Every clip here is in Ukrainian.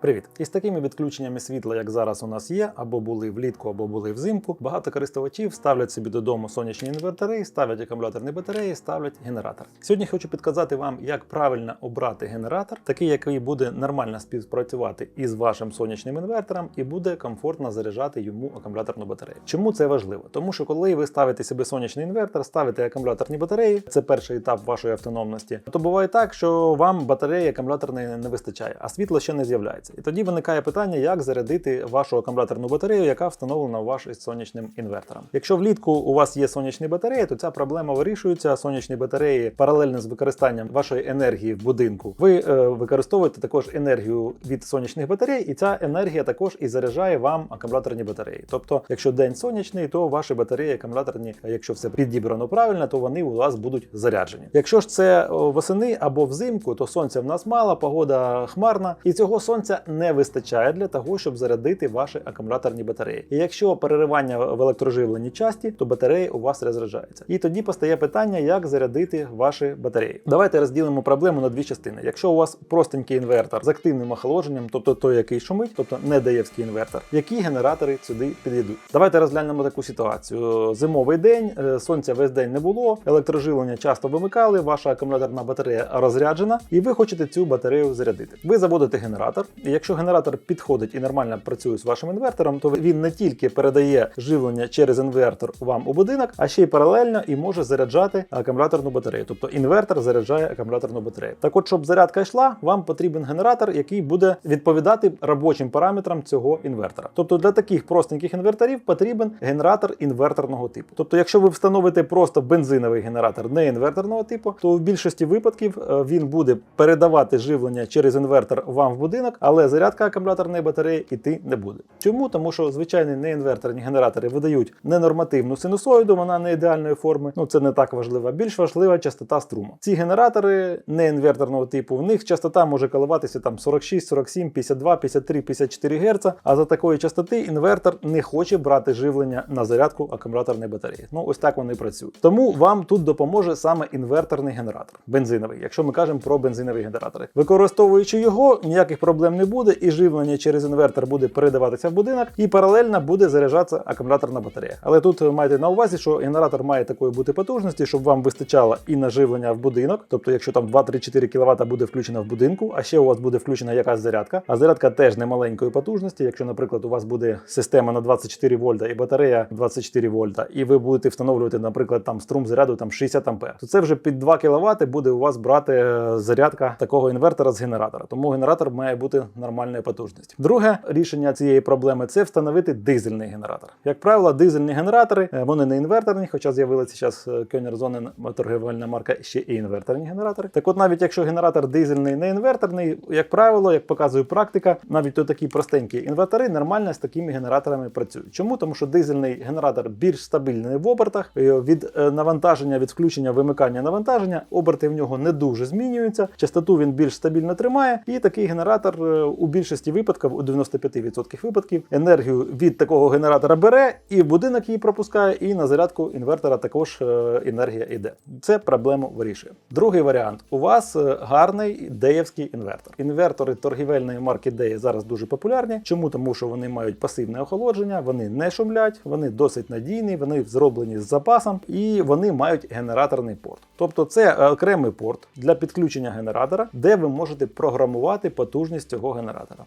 Привіт! Із такими відключеннями світла, як зараз у нас є, або були влітку, або були взимку. Багато користувачів ставлять собі додому сонячні інвертори, ставлять акумуляторні батареї, ставлять генератор. Сьогодні хочу підказати вам, як правильно обрати генератор, такий, який буде нормально співпрацювати із вашим сонячним інвертором і буде комфортно заряджати йому акумуляторну батарею. Чому це важливо? Тому що коли ви ставите собі сонячний інвертор, ставите акумуляторні батареї, це перший етап вашої автономності. То буває так, що вам батареї акумуляторної не вистачає, а світло ще не з'являється. І тоді виникає питання, як зарядити вашу акумуляторну батарею, яка встановлена у вас із сонячним інвертором. Якщо влітку у вас є сонячні батареї, то ця проблема вирішується. Сонячні батареї паралельно з використанням вашої енергії в будинку. Ви е, використовуєте також енергію від сонячних батарей, і ця енергія також і заряджає вам акумуляторні батареї. Тобто, якщо день сонячний, то ваші батареї акумуляторні, якщо все підібрано правильно, то вони у вас будуть заряджені. Якщо ж це восени або взимку, то сонця в нас мало, погода хмарна, і цього сонця не вистачає для того, щоб зарядити ваші акумуляторні батареї. І якщо переривання в електроживленні часті, то батареї у вас розряджаються. І тоді постає питання, як зарядити ваші батареї. Давайте розділимо проблему на дві частини. Якщо у вас простенький інвертор з активним охолодженням, тобто той, який шумить, тобто не даєвський інвертор, які генератори сюди підійдуть? Давайте розглянемо таку ситуацію. Зимовий день, е, сонця весь день не було, електроживлення часто вимикали, ваша акумуляторна батарея розряджена, і ви хочете цю батарею зарядити. Ви заводите генератор, якщо генератор підходить і нормально працює з вашим інвертором, то він не тільки передає живлення через інвертор вам у будинок, а ще й паралельно і може заряджати акумуляторну батарею. Тобто інвертор заряджає акумуляторну батарею. Так от, щоб зарядка йшла, вам потрібен генератор, який буде відповідати робочим параметрам цього інвертора. Тобто для таких простеньких інверторів потрібен генератор інверторного типу. Тобто, якщо ви встановите просто бензиновий генератор не інверторного типу, то в більшості випадків е, він буде передавати живлення через інвертор вам в будинок, але зарядка акумуляторної батареї іти не буде. Чому? Тому що звичайні неінверторні генератори видають ненормативну синусоїду, вона не ідеальної форми. Ну це не так важливо. Більш важлива частота струму. Ці генератори неінверторного типу, в них частота може коливатися там 46, 47, 52, 53, 54 Гц, а за такої частоти інвертор не хоче брати живлення на зарядку акумуляторної батареї. Ну ось так вони працюють. Тому вам тут допоможе саме інверторний генератор, бензиновий, якщо ми кажемо про бензинові генератори. Використовуючи його, ніяких проблем не буде, і живлення через інвертор буде передаватися в будинок, і паралельно буде заряджатися акумуляторна батарея. Але тут майте на увазі, що генератор має такої бути потужності, щоб вам вистачало і на живлення в будинок, тобто, якщо там 2-3-4 кВт буде включено в будинку, а ще у вас буде включена якась зарядка, а зарядка теж не маленької потужності. Якщо, наприклад, у вас буде система на 24 вольта і батарея 24 вольта, і ви будете встановлювати, наприклад, там струм заряду там 60 ампер, то це вже під 2 кВт буде у вас брати е, зарядка такого інвертора з генератора. Тому генератор має бути нормальної потужності. Друге рішення цієї проблеми це встановити дизельний генератор. Як правило, дизельні генератори е, вони не інверторні, хоча з'явилася зараз Кьонерзонен торгівельна марка ще і інверторні генератори. Так от, навіть якщо генератор дизельний не інверторний, як правило, як показує практика, навіть то такі простенькі інвертори нормально з такими генераторами працюють. Чому? Тому що дизельний генератор більш стабільний в обертах. Від е, навантаження, від включення вимикання навантаження, оберти в нього не дуже змінюються. Частоту він більш стабільно тримає, і такий генератор е, у більшості випадків, у 95% випадків, енергію від такого генератора бере і будинок її пропускає, і на зарядку інвертора також е, енергія йде. Це проблему вирішує. Другий варіант: у вас е, гарний деєвський інвертор. Інвертори торгівельної марки Деє зараз дуже популярні. Чому? Тому що вони мають пасивне охолодження, вони не шумлять, вони досить надійні, вони зроблені з запасом і вони мають генераторний порт. Тобто це е, окремий порт для підключення генератора, де ви можете програмувати потужність цього генератора.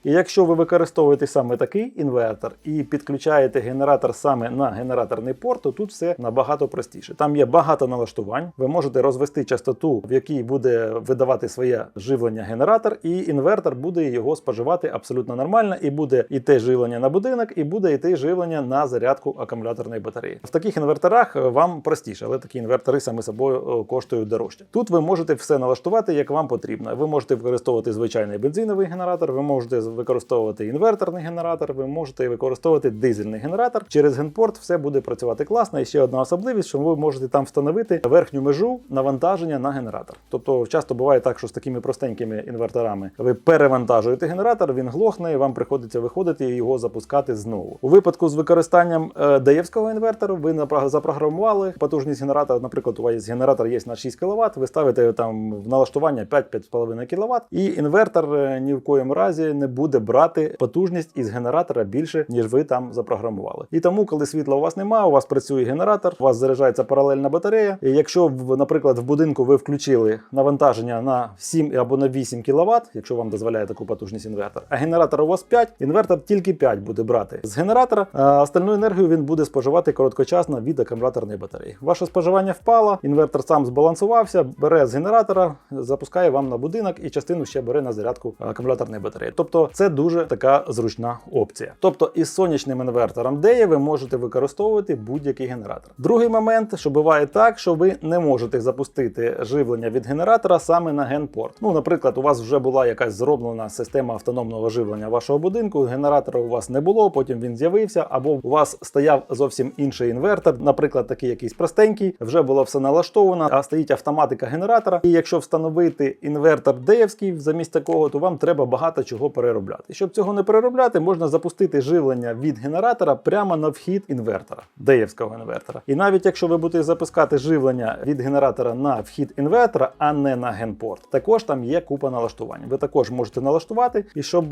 І якщо ви використовуєте саме такий інвертор і підключаєте генератор саме на генераторний порт, то тут все набагато простіше. Там є багато налаштувань. Ви можете розвести частоту, в якій буде видавати своє живлення генератор, і інвертор буде його споживати абсолютно нормально, і буде те живлення на будинок, і буде те живлення на зарядку акумуляторної батареї. В таких інверторах е, вам простіше, але такі інвертори саме собою е, коштують дорожче. Тут ви можете все налаштувати, як вам потрібно. Ви можете використовувати звичайний бензиновий генератор, ви можете використовувати інверторний генератор, ви можете використовувати дизельний генератор. Через генпорт все буде працювати класно. І ще одна особливість, що ви можете там встановити верхню межу навантаження на генератор. Тобто, часто буває так, що з такими простенькими інверторами ви перевантажуєте генератор, він глохне, і вам приходиться виходити і його запускати знову. У випадку з використанням е, даєвського інвертору ви запрограмували потужність генератора. Наприклад, у вас генератор є на 6 кВт, ви ставите там в налаштування 5-5,5 кВт, і інвертор е, ні в коєму разі не буде брати потужність із генератора більше, ніж ви там запрограмували. І тому, коли світла у вас немає, у вас працює генератор, у вас заряджається паралельна батарея. І якщо, наприклад, в будинку ви включили навантаження на 7 або на 8 кВт, якщо вам дозволяє таку потужність інвертор, а генератор у вас 5, інвертор тільки 5 буде брати з генератора, а остальну енергію він буде споживати короткочасно від акумуляторної батареї. Ваше споживання впало, інвертор сам збалансувався, бере з генератора, запускає вам на будинок і частину ще бере на зарядку акумуляторної батареї. Тобто це дуже така зручна опція. Тобто із сонячним інвертором DEA ви можете використовувати будь-який генератор. Другий момент, що буває так, що ви не можете запустити живлення від генератора саме на генпорт. Ну, наприклад, у вас вже була якась зроблена система автономного живлення вашого будинку, генератора у вас не було, потім він з'явився, або у вас стояв зовсім інший інвертор, наприклад, такий якийсь простенький, вже було все налаштовано, а стоїть автоматика генератора. І якщо встановити інвертор деївський замість такого, то вам треба багато чого переробляти. Щоб цього не переробляти, можна запустити живлення від генератора прямо на вхід інвертора, деївського інвертора. І навіть якщо ви будете запускати живлення від генератора на вхід інвертора, а не на генпорт, також там є купа налаштувань. Ви також можете налаштувати, і щоб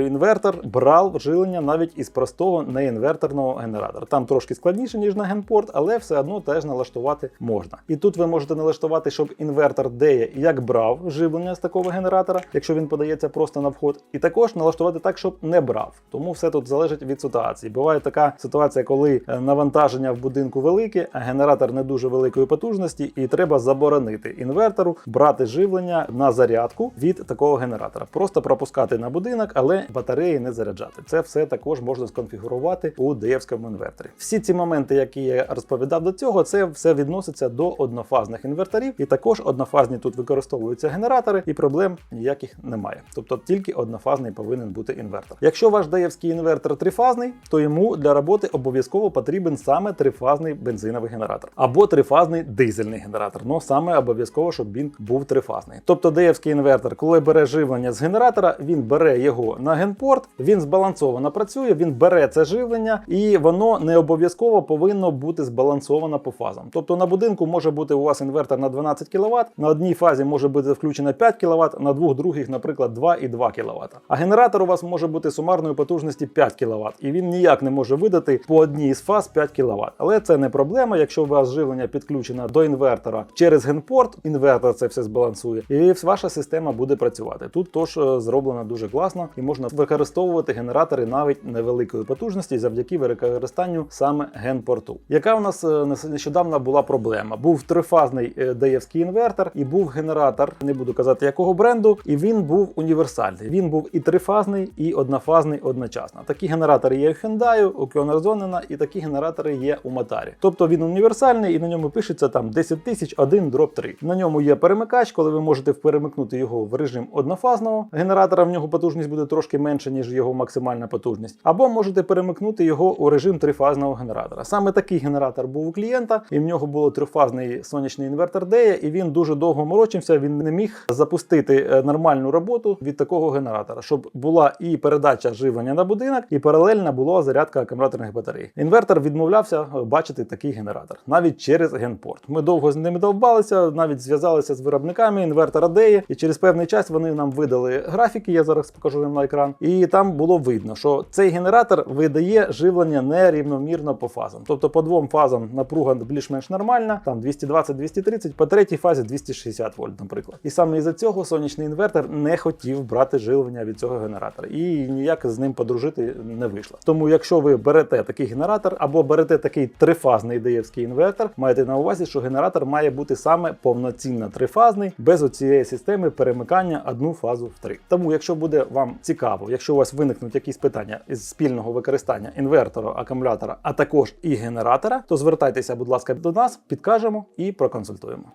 інвертор брав живлення навіть із простого неінверторного генератора. Там трошки складніше, ніж на генпорт, але все одно теж налаштувати можна. І тут ви можете налаштувати, щоб інвертор DEA як брав живлення з такого генератора, якщо він подається просто на вход, і також налаштувати так, щоб не брав. Тому все тут залежить від ситуації. Буває така ситуація, коли е, навантаження в будинку велике, а генератор не дуже великої потужності, і треба заборонити інвертору брати живлення на зарядку від такого генератора. Просто пропускати на будинок, але батареї не заряджати. Це все також можна сконфігурувати у деєвському інверторі. Всі ці моменти, які я розповідав до цього, це все відноситься до однофазних інверторів, і також однофазні тут використовуються генератори, і проблем ніяких немає. Тобто тільки однофазний повинен бути інвертор. Якщо ваш деєвський інвертор трифазний, то йому для роботи обов'язково потрібен саме трифазний бензиновий генератор або трифазний дизельний генератор. Ну саме обов'язково, щоб він був трифазний. Тобто деєвський інвертор, коли бере живлення з генератора, він бере його на генпорт, він збалансовано працює, він бере це живлення, і воно не обов'язково повинно бути збалансовано по фазам. Тобто на будинку може бути у вас інвертор на 12 кВт, на одній фазі може бути включено 5 кВт, на двох других, наприклад, 2,2 кВт. А генератор у вас може бути сумарної потужності 5 кВт, і він ніяк не може видати по одній з фаз 5 кВт. Але це не проблема, якщо у вас живлення підключено до інвертора через генпорт, інвертор це все збалансує, і ваша система буде працювати. Тут тож е, зроблено дуже класно і можна використовувати генератори навіть невеликої потужності завдяки використанню саме генпорту. Яка у нас е, нещодавно була проблема? Був трифазний е, деєвський інвертор і був генератор, не буду казати якого бренду, і він був універсальний. Був і трифазний, і однофазний одночасно. Такі генератори є у Hyundai, у Kionarzonena і такі генератори є у Матарі. Тобто він універсальний і на ньому пишеться там 10 тисяч 1 дроп 3. На ньому є перемикач, коли ви можете перемикнути його в режим однофазного генератора. В нього потужність буде трошки менше, ніж його максимальна потужність. Або можете перемикнути його у режим трифазного генератора. Саме такий генератор був у клієнта, і в нього було трифазний сонячний інвертор DEA, і він дуже довго морочився. Він не міг запустити е, нормальну роботу від такого генератора, щоб була і передача живлення на будинок, і паралельно була зарядка акумуляторних батарей. Інвертор відмовлявся е, бачити такий генератор навіть через генпорт. Ми довго з ними довбалися, навіть зв'язалися з виробниками інвертора DEA, і через певний час вони нам видали графіки. Я зараз покажу вам на екран. І там було видно, що цей генератор видає живлення нерівномірно по фазам. Тобто по двом фазам напруга більш-менш нормальна, там 220-230, по третій фазі 260 вольт, наприклад. І саме із-за цього сонячний інвертор не хотів брати живлення від цього генератора, і ніяк з ним подружити не вийшло. Тому, якщо ви берете такий генератор або берете такий трифазний деєвський інвертор, маєте на увазі, що генератор має бути саме повноцінно трифазний, без оцієї системи перемикання одну фазу в три. Тому, якщо буде вам цікаво, якщо у вас виникнуть якісь питання із спільного використання інвертора, акумулятора, а також і генератора, то звертайтеся, будь ласка, до нас, підкажемо і проконсультуємо.